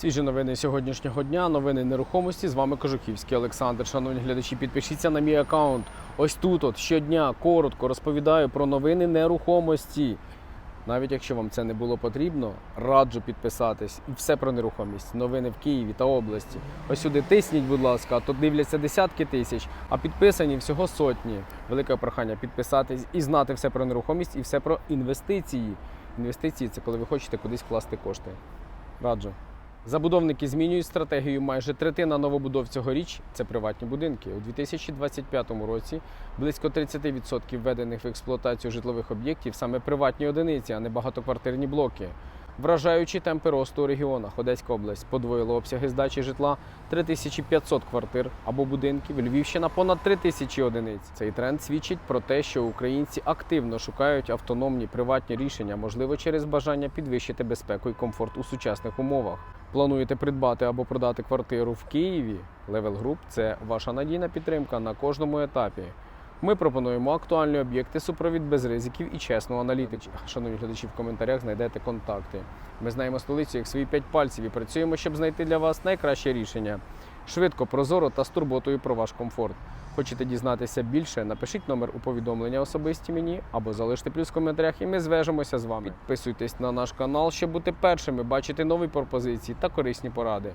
Свіжі новини сьогоднішнього дня, новини нерухомості. З вами Кожухівський Олександр. Шановні глядачі, підпишіться на мій аккаунт. Ось тут, от щодня, коротко розповідаю про новини нерухомості. Навіть якщо вам це не було потрібно, раджу підписатись. І все про нерухомість. Новини в Києві та області. Ось сюди тисніть, будь ласка, а тут дивляться десятки тисяч, а підписані всього сотні. Велике прохання підписатись і знати все про нерухомість і все про інвестиції. Інвестиції це коли ви хочете кудись вкласти кошти. Раджу. Забудовники змінюють стратегію. Майже третина новобудов цьогоріч це приватні будинки. У 2025 році близько 30% введених в експлуатацію житлових об'єктів саме приватні одиниці, а не багатоквартирні блоки. Вражаючі темпи росту у регіонах. Одеська область подвоїла обсяги здачі житла 3500 квартир або будинків. Львівщина понад 3000 одиниць. Цей тренд свідчить про те, що українці активно шукають автономні приватні рішення, можливо, через бажання підвищити безпеку і комфорт у сучасних умовах. Плануєте придбати або продати квартиру в Києві? Level Group – це ваша надійна підтримка на кожному етапі. Ми пропонуємо актуальні об'єкти, супровід без ризиків і чесну аналітику. Шановні глядачі, в коментарях знайдете контакти. Ми знаємо столицю як свої п'ять пальців і працюємо, щоб знайти для вас найкраще рішення. Швидко, прозоро та з турботою про ваш комфорт. Хочете дізнатися більше? Напишіть номер у повідомлення особисті мені або залиште плюс в коментарях, і ми зв'яжемося з вами. Підписуйтесь на наш канал, щоб бути першими, бачити нові пропозиції та корисні поради.